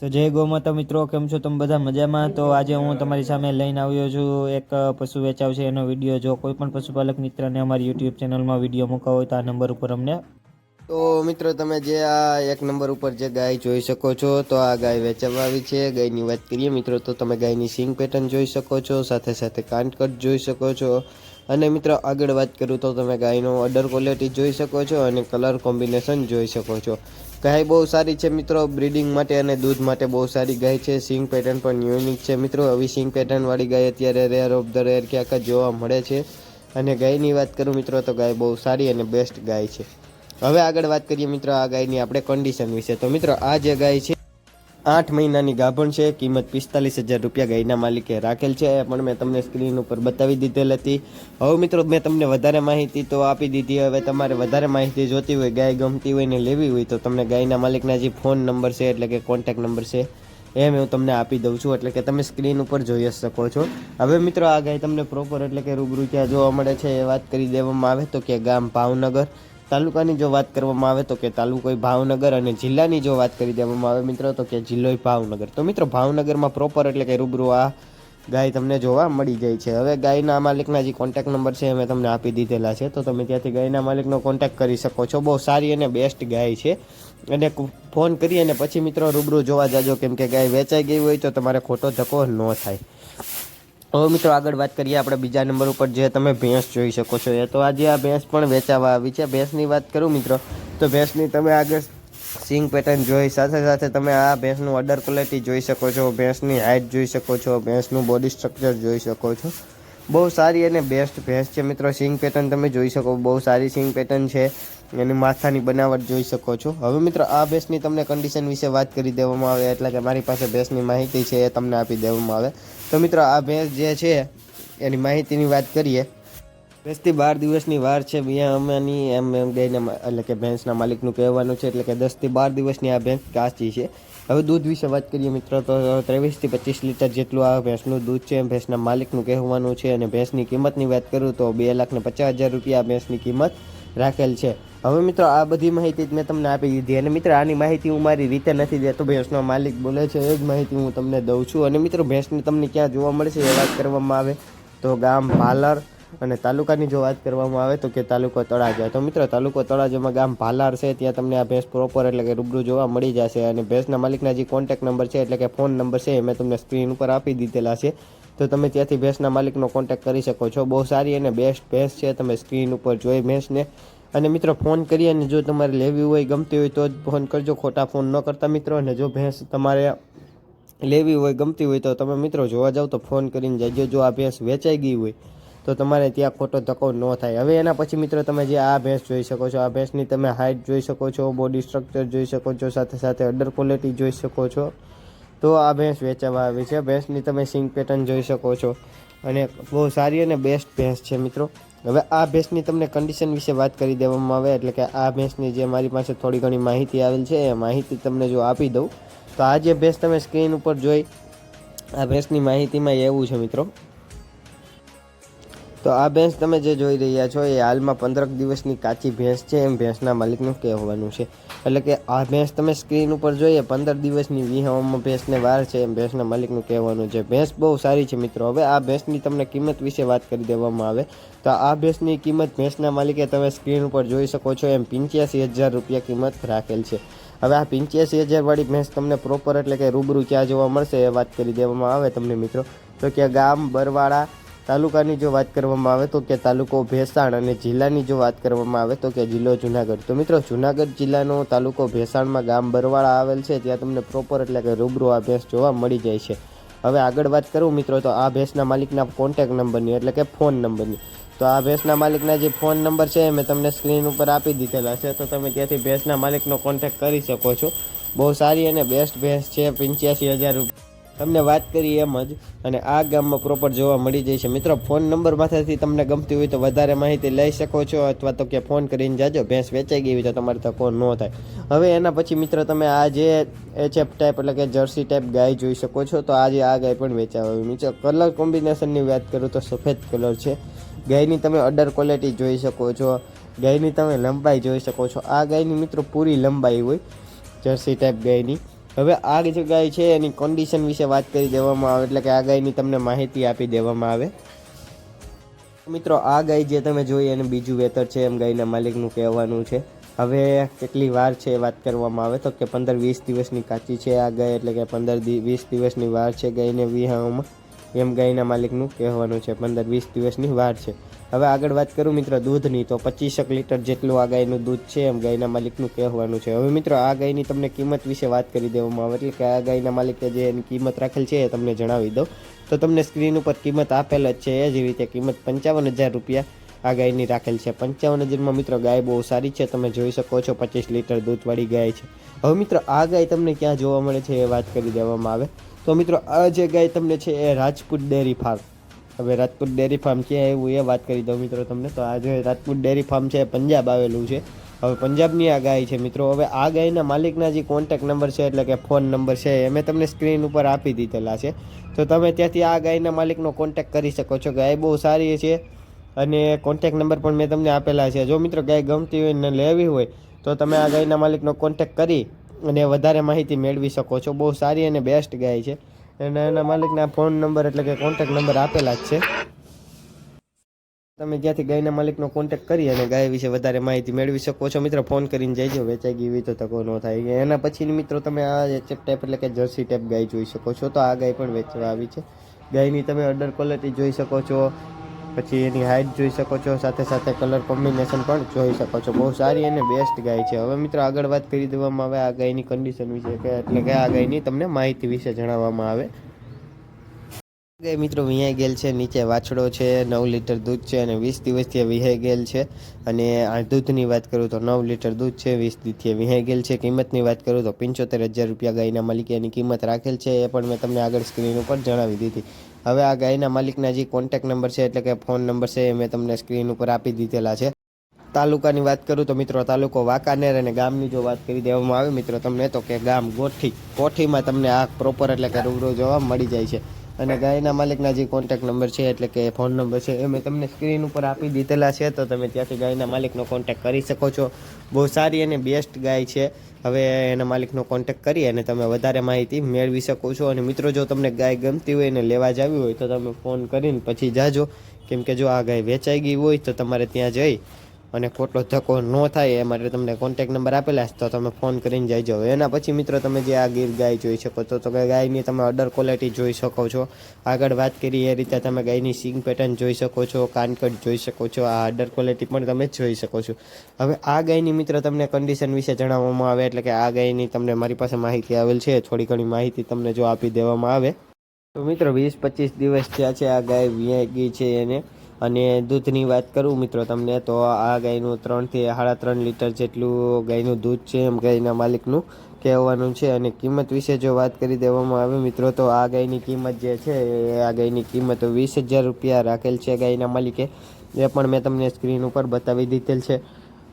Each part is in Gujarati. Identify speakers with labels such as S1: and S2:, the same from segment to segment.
S1: તો જય ગૌમાતા મિત્રો, કેમ છો તમે બધા મજામાં? તો આજે હું તમારી સામે લઈને આવ્યો છું એક પશુ વેચાવ છે એનો વીડિયો. જો કોઈ પણ પશુપાલક મિત્રને અમારી યુટ્યુબ ચેનલમાં વીડિયો મૂકવા હોય તો આ નંબર ઉપર અમને
S2: તો મિત્રો, તમે જે આ એક નંબર ઉપર જે ગાય જોઈ શકો છો, તો આ ગાય વેચવા આવી છે. ગાયની વાત કરીએ મિત્રો, તો તમે ગાયની સિંગ પેટર્ન જોઈ શકો છો, સાથે સાથે કાનકટ જોઈ શકો છો. અને મિત્રો, આગળ વાત કરું તો તમે ગાયનો અડર ક્વોલિટી જોઈ શકો છો અને કલર કોમ્બિનેશન જોઈ શકો છો. ગાય બહુ સારી છે મિત્રો, બ્રીડિંગ માટે અને દૂધ માટે બહુ સારી ગાય છે. સિંગ પેટર્ન પણ યુનિક છે મિત્રો. આવી સિંગ પેટર્નવાળી ગાય અત્યારે રેર ઓફ ધ રેર ક્યાંક જોવા મળે છે. અને ગાયની વાત કરું મિત્રો તો ગાય બહુ સારી અને બેસ્ટ ગાય છે. હવે આગળ વાત કરીએ મિત્રો આ ગાયની આપણે કન્ડિશન વિશે. તો મિત્રો આ જે ગાય છે આઠ મહિનાની ગાભણ છે, કિંમત પિસ્તાલીસ હજાર રૂપિયા ગાયના માલિકે રાખેલ છે એ પણ મેં તમને સ્ક્રીન ઉપર બતાવી દીધેલ હતી. હવે મિત્રો, મેં તમને વધારે માહિતી તો આપી દીધી, હવે તમારે વધારે માહિતી જોતી હોય, ગાય ગમતી હોય ને લેવી હોય, તો તમને ગાયના માલિકના જે ફોન નંબર છે, એટલે કે કોન્ટેક નંબર છે એમ હું તમને આપી દઉં છું, એટલે કે તમે સ્ક્રીન ઉપર જોઈ શકો છો. હવે મિત્રો, આ ગાય તમને પ્રોપર એટલે કે રૂબરૂ ક્યાં જોવા મળે છે, એ વાત કરી દેવામાં આવે તો કે ગામ ભાવનગર. તાલુકાની જો વાત કરવામાં આવે તો કે તાલુકો ભાવનગર અને જિલ્લાની જો વાત કરી દેવામાં આવે મિત્રો, તો કે જિલ્લો ભાવનગર. તો મિત્રો, ભાવનગરમાં પ્રોપર એટલે કે રૂબરૂ આ ગાય તમને જોવા મળી જાય છે. હવે ગાયના માલિકના જે કોન્ટેક નંબર છે અમે તમને આપી દીધેલા છે. તો તમે ત્યાંથી ગાયના માલિકનો કોન્ટેક કરી શકો છો. બહુ સારી અને બેસ્ટ ગાય છે. અને ફોન કરી અને પછી મિત્રો રૂબરૂ જોવા જાજો. કેમ કે ગાય વેચાઈ ગઈ હોય તો તમારે ખોટો ધક્કો ન થાય. હવે મિત્રો આગળ વાત કરીએ આપણે બીજા નંબર ઉપર જે તમે ભેંસ જોઈ શકો છો. એ તો આજે આ ભેંસ પણ વેચાવા આવી છે. ભેંસની વાત કરું મિત્રો, તો ભેંસની તમે આગળ સિંગ પેટર્ન જોઈ, સાથે સાથે તમે આ ભેંસનું અડર ક્વોલિટી જોઈ શકો છો, ભેંસની હાઇટ જોઈ શકો છો, ભેંસનું બોડી સ્ટ્રક્ચર જોઈ શકો છો. બહુ સારી અને બેસ્ટ ભેંસ છે મિત્રો. સિંગ પેટર્ન તમે જોઈ શકો, બહુ સારી સિંગ પેટર્ન છે. એની માથાની બનાવટ જોઈ શકો છો. હવે મિત્રો, આ ભેંસની તમને કન્ડિશન વિશે વાત કરી દેવામાં આવે, એટલે કે મારી પાસે ભેંસની માહિતી છે એ તમને આપી દેવામાં આવે. તો મિત્રો, આ ભેંસ જે છે, એની માહિતીની વાત કરીએ. ભેંસથી બાર દિવસની વાર છે બિયા અમેની એમ એમ ગઈને એટલે કે ભેંસના માલિકનું કહેવાનું છે, એટલે કે દસથી બાર દિવસની આ ભેંસ કાચી છે. હવે દૂધ વિશે વાત કરીએ મિત્રો, તો ત્રેવીસથી પચીસ લીટર જેટલું આ ભેંસનું દૂધ છે, ભેંસના માલિકનું કહેવાનું છે, અને ભેંસની કિંમતની વાત કરું તો બે લાખને પચાસ હજાર રૂપિયા ભેંસની કિંમત રાખેલ છે. હવે મિત્રો, આ બધી માહિતી જ મેં તમને આપી દીધી અને મિત્રો, આની માહિતી હું મારી રીતે નથી દેતો, ભેંસનો માલિક બોલે છે, એ જ માહિતી હું તમને દઉં છું. અને મિત્રો, ભેંસને તમને ક્યાં જોવા મળશે એ વાત કરવામાં આવે. તો ગામ ભાલર અને તાલુકાની જો વાત કરવામાં આવે તો કે તાલુકો તળાજા. તો મિત્રો, તાલુકો તળાજામાં ગામ ભાલાર છે, ત્યાં તમને આ ભેંસ પ્રોપર એટલે કે રૂબરૂ જોવા મળી જશે અને ભેંસના માલિકના જે કોન્ટેક્ટ નંબર છે એટલે કે ફોન નંબર છે એ મેં તમને સ્ક્રીન ઉપર આપી દીધેલા છે. તો તમે ત્યાંથી ભેંસના માલિકનો કોન્ટેક્ટ કરી શકો છો. બહુ સારી અને બેસ્ટ ભેંસ છે, તમે સ્ક્રીન ઉપર જોઈ ભેંસને અને મિત્રો ફોન કરી અને જો તમારે લેવી હોય, ગમતી હોય, તો જ ફોન કરજો. ખોટા ફોન ન કરતા મિત્રો. અને જો ભેંસ તમારે લેવી હોય, ગમતી હોય, તો તમે મિત્રો જોવા જાવ તો ફોન કરીને જજો. જો આ ભેંસ વેચાઈ ગઈ હોય, તો તમારે ત્યાં ખોટો ધક્કો ન થાય. હવે એના પછી મિત્રો, તમે જે આ ભેંસ જોઈ શકો છો. આ ભેંસની તમે હાઇટ જોઈ શકો છો બોડી સ્ટ્રક્ચર જોઈ શકો છો, સાથે સાથે અડર ક્વોલિટી જોઈ શકો છો. તો આ ભેંસ વેચાવા આવી છે. ભેંસની તમે સિંગ પેટર્ન જોઈ શકો છો. અને બહુ સારી અને બેસ્ટ ભેંસ છે મિત્રો. હવે આ ભેંસની તમને કન્ડિશન વિશે વાત કરી દેવામાં આવે, એટલે કે આ ભેંસની જે મારી પાસે થોડી ઘણી માહિતી આવેલ છે, એ માહિતી તમને જો આપી દઉં, તો આ જે ભેંસ તમે સ્ક્રીન ઉપર જોઈ, આ ભેંસની માહિતીમાં એવું છે મિત્રો. તો આ ભેંસ તમે જે જોઈ રહ્યા છો, એ હાલમાં પંદરક દિવસની કાચી ભેંસ છે, એમ ભેંસના માલિકનું કહેવાનું છે. એટલે કે આ ભેંસ તમે સ્ક્રીન ઉપર જોઈએ, પંદર દિવસની વિહવામાં ભેંસને વાર છે એમ ભેંસના માલિકનું કહેવાનું છે. ભેંસ બહુ સારી છે મિત્રો. હવે આ ભેંસની તમને કિંમત વિશે વાત કરી દેવામાં આવે. તો આ ભેંસની કિંમત ભેંસના માલિકે તમે સ્ક્રીન ઉપર જોઈ શકો છો એમ પંચ્યાસી હજાર રૂપિયા કિંમત રાખેલ છે. હવે આ પંચ્યાસી હજારવાળી ભેંસ તમને પ્રોપર એટલે કે રૂબરૂ ક્યાં જોવા મળશે એ વાત કરી દેવામાં આવે તમને મિત્રો. તો કે ગામ બરવાડા તાલુકાની જો વાત કરવામાં આવે તો કે તાલુકો ભેસાણ અને જિલ્લાની જો વાત કરવામાં આવે તો કે જિલ્લો જુનાગઢ. તો મિત્રો, જુનાગઢ જિલ્લાનો તાલુકો ભેસાણમાં ગામ બરવાળા આવેલ છે, ત્યાં તમને પ્રોપર એટલે કે રૂબરૂ આ ભેંસ જોવા મળી જાય છે. હવે આગળ વાત કરું મિત્રો, તો આ ભેંસના માલિકના કોન્ટેક નંબરની એટલે કે ફોન નંબરની. તો આ ભેંસના માલિકના જે ફોન નંબર છે મેં તમને સ્ક્રીન ઉપર આપી દીધેલા છે, તો તમે ત્યાંથી ભેંસના માલિકનો કોન્ટેક્ટ કરી શકો છો. બહુ સારી અને બેસ્ટ ભેંસ છે, પંચ્યાસી હજાર રૂપિયા તમને વાત કરી એમ જ. અને આ ગામમાં પ્રોપર જોવા મળી જાય છે. મિત્રો ફોન નંબર માથેથી તમને ગમતી હોય તો વધારે માહિતી લઈ શકો છો અથવા તો કે ફોન કરીને જાજો. ભેંસ વેચાઈ ગઈ હોય તો તમારે તો ફોન ન થાય. હવે એના પછી મિત્રો, તમે આ જે એચએફ ટાઈપ એટલે કે જર્સી ટાઈપ ગાય જોઈ શકો છો, તો આજે આ ગાય પણ વેચાવા મિત્રો કલર કોમ્બિનેશનની વાત કરું તો સફેદ કલર છે. ગાયની તમે અડર ક્વોલિટી જોઈ શકો છો. ગાયની તમે લંબાઈ જોઈ શકો છો. આ ગાયની મિત્રો પૂરી લંબાઈ હોય, જર્સી ટાઈપ ગાયની. હવે આ જે ગાય છે, એની કન્ડિશન વિશે વાત કરી દેવામાં આવે, એટલે કે આ ગાયની તમને માહિતી આપી દેવામાં આવે. મિત્રો, આ ગાય જે તમે જોઈ, એને બીજું વેતર છે એમ ગાયના માલિકનું કહેવાનું છે. હવે કેટલી વાર છે વાત કરવામાં આવે, તો કે પંદર વીસ દિવસની કાચી છે આ ગાય, એટલે કે પંદર વીસ દિવસની વાર છે ગાયને વિહાઓમાં એમ ગાયના માલિકનું કહેવાનું છે, પંદર વીસ દિવસની વાર છે. હવે આગળ વાત કરું મિત્રો દૂધની, તો પચીસેક લીટર જેટલું આ ગાયનું દૂધ છે એમ ગાયના માલિકનું કહેવાનું છે. હવે મિત્રો આ ગાયની તમને કિંમત વિશે વાત કરી દેવામાં આવે એટલે કે આ ગાયના માલિકે જે એની કિંમત રાખેલ છે એ તમને જણાવી દઉં. તો તમને સ્ક્રીન ઉપર કિંમત આપેલ જ છે, એ જ રીતે કિંમત પંચાવન હજાર રૂપિયા આ ગાયની રાખેલ છે. પંચાવન હજારમાં મિત્રો ગાય બહુ સારી છે, તમે જોઈ શકો છો પચીસ લીટર દૂધવાળી ગાય છે. હવે મિત્રો આ ગાય તમને ક્યાં જોવા મળે છે એ વાત કરી દેવામાં આવે. તો મિત્રો આ જે ગાય તમને છે એ રાજપૂત ડેરી ફાર્મ. હવે રાજપૂત ડેરી ફાર્મ ક્યાં એવું એ વાત કરી દઉં મિત્રો તમને. તો આજે રાજપૂત ડેરી ફાર્મ છે પંજાબ આવેલું છે. હવે પંજાબની આ ગાય છે મિત્રો. હવે આ ગાયના માલિકના જે કોન્ટેક નંબર છે, એટલે કે ફોન નંબર છે, એ મેં તમને સ્ક્રીન ઉપર આપી દીધેલા છે. તો તમે ત્યાંથી આ ગાયના માલિકનો કોન્ટેક કરી શકો છો. ગાય બહુ સારી છે અને કોન્ટેક નંબર પણ મેં તમને આપેલા છે. જો મિત્રો ગાય ગમતી હોય ને લેવી હોય, તો તમે આ ગાયના માલિકનો કોન્ટેક કરી અને વધારે માહિતી મેળવી શકો છો. બહુ સારી અને બેસ્ટ ગાય છે. અને એના માલિકના ફોન નંબર એટલે કે કોન્ટેક નંબર આપેલા જ છે. તમે જ્યાંથી ગાયના માલિકનો કોન્ટેક કરી અને ગાય વિશે વધારે માહિતી મેળવી શકો છો. મિત્રો ફોન કરીને જઈજો. વેચાઈ ગઈ હોય તો તકો ન થાય. એના પછીની મિત્રો, તમે આ ચેપ ટાઈપ એટલે કે જર્સી ટાઈપ ગાય જોઈ શકો છો. તો આ ગાય પણ વેચવા આવી છે. ગાયની તમે અડર ક્વોલિટી જોઈ શકો છો. પછી એની હાઇટ જોઈ શકો છો, સાથે સાથે કલર કોમ્બિનેશન પણ જોઈ શકો છો. બહુ સારી અને બેસ્ટ ગાય છે. હવે મિત્રો આગળ વાત કરી દેવામાં આવે આ ગાયની કન્ડિશન વિશે કે એટલે કે આ ગાયની તમને માહિતી વિશે જણાવવામાં આવે. ગાય મિત્રો વિહાઈ ગયેલ છે, નીચે વાછડો છે, નવ લીટર દૂધ છે અને વીસ દિવસથી વિહાઈ ગયેલ છે. અને આ દૂધની વાત કરું તો નવ લીટર દૂધ છે, વીસ દિવસથી વિહાઈ ગયેલ છે. કિંમતની વાત કરું તો પંચોતેર હજાર રૂપિયા ગાયના માલિકે એની કિંમત રાખેલ છે. એ પણ મેં તમને આગળ સ્ક્રીન ઉપર જણાવી દીધી. હવે આ ગાયના માલિકના જે કોન્ટેક નંબર છે એટલે કે ફોન નંબર છે એ મેં તમને સ્ક્રીન ઉપર આપી દીધેલા છે. તાલુકાની વાત કરું તો મિત્રો તાલુકો વાંકાનેર અને ગામની જો વાત કરી દેવામાં આવે મિત્રો તમને તો કે ગામ ગોઠી કોઠીમાં તમને આ પ્રોપર એટલે કે રૂબરૂ જોવા મળી જાય છે. અને ગાયના માલિકના જે કોન્ટેક નંબર છે, એટલે કે ફોન નંબર છે, એ મેં તમને સ્ક્રીન ઉપર આપી દીધેલા છે, તો તમે ત્યાંથી ગાયના માલિકનો કોન્ટેક કરી શકો છો. બહુ સારી અને બેસ્ટ ગાય છે. હવે એના માલિકનો કોન્ટેક કરી અને તમે વધારે માહિતી મેળવી શકો છો. અને મિત્રો, જો તમને ગાય ગમતી હોય અને લેવા જ આવી હોય, તો તમે ફોન કરીને પછી જાજો. કેમ કે જો આ ગાય વેચાઈ ગઈ હોય, તો તમારે ત્યાં જઈ અને ખોટો ધક્કો ન થાય એ માટે તમને કોન્ટેક નંબર આપેલા છે, તો તમે ફોન કરીને જઈજો એના પછી મિત્રો તમે જે આ ગીર ગાય જોઈ શકો છો, તો ગાયની તમે અડર ક્વોલિટી જોઈ શકો છો. આગળ વાત કરી એ રીતે તમે ગાયની સિંગ પેટર્ન જોઈ શકો છો કાનકટ જોઈ શકો છો, આ અડર ક્વોલિટી પણ તમે જોઈ શકો છો. હવે આ ગાયની મિત્ર તમને કન્ડિશન વિશે જણાવવામાં આવે, એટલે કે આ ગાયની તમને મારી પાસે માહિતી આવેલ છે, થોડી ઘણી માહિતી તમને જો આપી દેવામાં આવે. તો મિત્રો, વીસ પચીસ દિવસ થયા છે આ ગાય વ્યાગી છે એને. અને દૂધની વાત કરું મિત્રો તમને, તો આ ગાયનું ત્રણથી સાડા ત્રણ લીટર જેટલું ગાયનું દૂધ છે એમ ગાયના માલિકનું કહેવાનું છે. અને કિંમત વિશે જો વાત કરી દેવામાં આવે મિત્રો, તો આ ગાયની કિંમત જે છે, એ આ ગાયની કિંમત વીસ હજાર રૂપિયા રાખેલ છે ગાયના માલિકે. એ પણ મેં તમને સ્ક્રીન ઉપર બતાવી દીધેલ છે.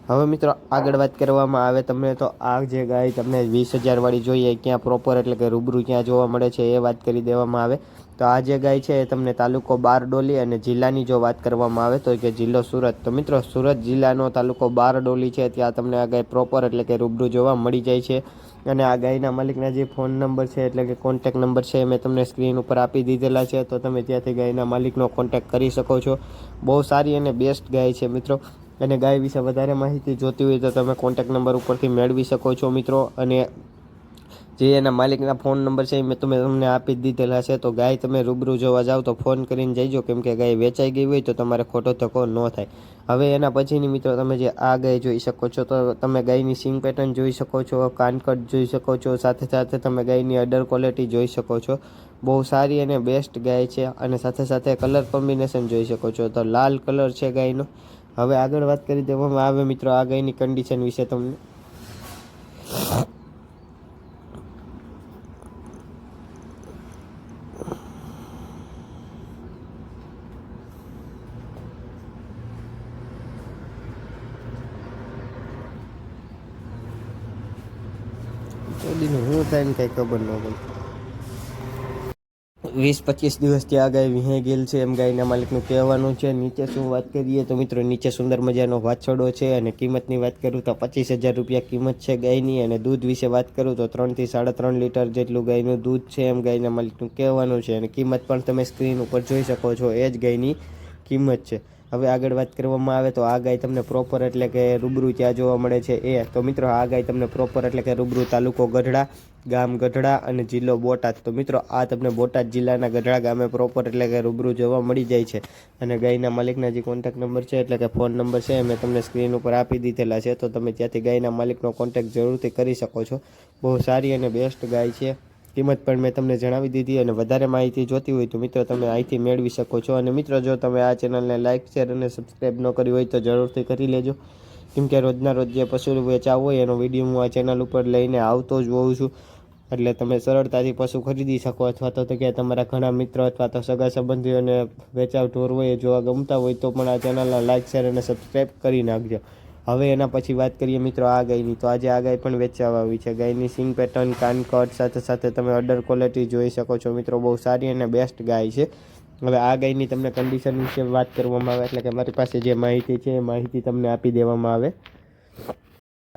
S2: હવે મિત્રો, આગળ વાત કરવામાં આવે તમને તો આ જે ગાય તમને વીસ હજારવાળી જોઈએ, ક્યાં પ્રોપર એટલે કે રૂબરૂ ક્યાં જોવા મળે છે એ વાત કરી દેવામાં આવે. તો આ જે ગાય છે એ તમને તાલુકો બારડોલી અને જિલ્લાની જો વાત કરવામાં આવે તો કે જિલ્લો સુરત. તો મિત્રો, સુરત જિલ્લાનો તાલુકો બારડોલી છે, ત્યાં તમને આ ગાય પ્રોપર એટલે કે રૂબરૂ જોવા મળી જાય છે. અને આ ગાયના માલિકના જે ફોન નંબર છે એટલે કે કોન્ટેક નંબર છે મેં તમને સ્ક્રીન ઉપર આપી દીધેલા છે, તો તમે ત્યાંથી ગાયના માલિકનો કોન્ટેક કરી શકો છો. બહુ સારી અને બેસ્ટ ગાય છે મિત્રો. અને ગાય વિશે વધારે માહિતી જોતી હોય તો તમે કોન્ટેક નંબર ઉપરથી મેળવી શકો છો મિત્રો. અને જે એના માલિકના ફોન નંબર છે એ મેં તમે તમને આપી જ દીધેલા છે. તો ગાય તમે રૂબરૂ જોવા જાઓ તો ફોન કરીને જઈજો. કેમ કે ગાય વેચાઈ ગઈ હોય તો તમારે ખોટો ધક્કો ન થાય. હવે એના પછીની મિત્રો તમે જે આ ગાય જોઈ શકો છો તો તમે ગાયની સિંગ પેટર્ન જોઈ શકો છો, કાનકટ જોઈ શકો છો, સાથે સાથે તમે ગાયની અડર ક્વોલિટી જોઈ શકો છો. બહુ સારી અને બેસ્ટ ગાય છે અને સાથે સાથે કલર કોમ્બિનેશન જોઈ શકો છો. તો લાલ કલર છે ગાયનો. હવે આગળ વાત કરી દેવામાં આવે મિત્રો આ ગાયની કન્ડિશન વિશે તમને. હું થાય ને કઈ ખબર ન પડે વીસ પચીસ દિવસથી આ ગાય વિહાઈ ગયેલ છે એમ ગાયના માલિકનું કહેવાનું છે. નીચે શું વાત કરીએ તો મિત્રો નીચે સુંદર મજાનો વાછડો છે અને કિંમતની વાત કરું તો પચીસ હજાર રૂપિયા કિંમત છે ગાયની અને દૂધ વિશે વાત કરું તો ત્રણથી સાડા ત્રણ લીટર જેટલું ગાયનું દૂધ છે એમ ગાયના માલિકનું કહેવાનું છે અને કિંમત પણ તમે સ્ક્રીન ઉપર જોઈ શકો છો એ જ ગાયની કિંમત છે. હવે આગળ વાત કરવામાં આવે તો આ ગાય તમને પ્રોપર એટલે કે રૂબરૂ ત્યાં જોવા મળે છે એ. તો મિત્રો આ ગાય તમને પ્રોપર એટલે કે રૂબરૂ તાલુકો ગઢડા ગામ ગઢડા અને જિલ્લો બોટાદ. તો મિત્રો, આ તમને બોટાદ જિલ્લાના ગઢડા ગામે પ્રોપર એટલે કે રૂબરૂ જોવા મળી જાય છે. અને ગાયના માલિકના જે કોન્ટેક નંબર છે, એટલે કે ફોન નંબર છે મેં તમને સ્ક્રીન ઉપર આપી દીધેલા છે. તો તમે ત્યાંથી ગાયના માલિકનો કોન્ટેક જરૂરથી કરી શકો છો. બહુ સારી અને બેસ્ટ ગાય છે. કિંમત પણ મેં તમને જણાવી દીધી અને વધારે માહિતી જોતી હોય તો મિત્રો તમે અહીંથી મેળવી શકો છો. અને મિત્રો, જો તમે આ ચેનલને લાઇક શેર અને સબસ્ક્રાઈબ ન કરી હોય તો જરૂરથી કરી લેજો. કેમ કે રોજના રોજ જે પશુ વેચાવ હોય એનો વીડિયો હું આ ચેનલ ઉપર લઈને આવતો જ હોઉં છું. એટલે તમે સરળતાથી પશુ ખરીદી શકો અથવા તો કે તમારા ઘણા મિત્રો અથવા તો સગા સંબંધીઓને વેચાવ ઢોર હોય, એ જોવા ગમતા હોય, તો પણ આ ચેનલને લાઇક શેર અને સબસ્ક્રાઈબ કરી નાખજો. હવે એના પછી વાત કરીએ મિત્રો આ ગાયની. તો આજે આ ગાય પણ વેચાવા આવી છે. ગાયની સિંગ પેટર્ન કાન કટ, સાથે સાથે તમે અડર ક્વોલિટી જોઈ શકો છો મિત્રો. બહુ સારી અને બેસ્ટ ગાય છે. હવે આ ગાયની તમને કન્ડિશન વિશે વાત કરવામાં આવે, એટલે કે મારી પાસે જે માહિતી છે, એ માહિતી તમને આપી દેવામાં આવે.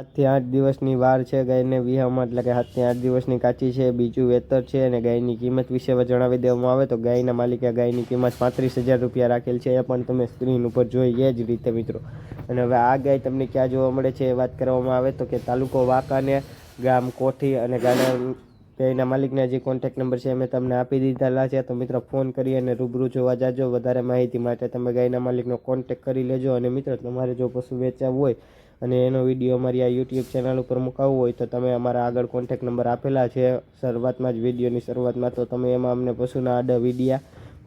S2: સાતથી આઠ દિવસની વાર છે ગાયને વિહામાં એટલે કે સાતથી આઠ દિવસની કાચી છે, બીજું વેતર છે અને ગાયની કિંમત વિશે જણાવી દેવામાં આવે તો ગાયના માલિકે ગાયની કિંમત પાંત્રીસ હજાર રૂપિયા રાખેલ છે, એ પણ તમે સ્ક્રીન ઉપર જોઈ એ જ રીતે મિત્રો. અને હવે આ ગાય તમને ક્યાં જોવા મળે છે એ વાત કરવામાં આવે તો કે તાલુકો વાંકાને, ગામ કોઠી અને ગાયના ગાયના માલિકના જે કોન્ટેક નંબર છે મેં તમને આપી દીધેલા છે, તો મિત્રો ફોન કરી અને રૂબરૂ જોવા જાજો, વધારે માહિતી માટે તમે ગાયના માલિકનો કોન્ટેક કરી લેજો અને મિત્રો તમારે જો પશુ વેચાવું હોય અને એનો વીડિયો અમારી આ યુટ્યુબ ચેનલ ઉપર મુકાવવો હોય તો તમે અમારા આગળ કોન્ટેક નંબર આપેલા છે. શરૂઆતમાં જ વિડીયોની શરૂઆતમાં તો તમે એમાં અમને પશુના આડા વિડીયા,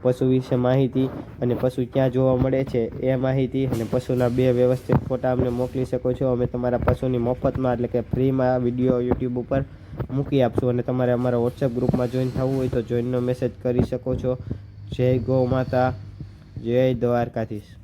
S2: પશુ વિશે માહિતી અને પશુ ક્યાં જોવા મળે છે એ માહિતી અને પશુના બે વ્યવસ્થિત ફોટા અમને મોકલી શકો છો. અમે તમારા પશુની મફતમાં એટલે કે ફ્રીમાં વીડિયો યુટ્યુબ ઉપર મૂકી આપશું અને તમારે અમારા વોટ્સએપ ગ્રુપમાં જોઈન થવું હોય તો જોઈનનો મેસેજ કરી શકો છો. જય ગૌ માતા, જય દ્વારકાધીશ.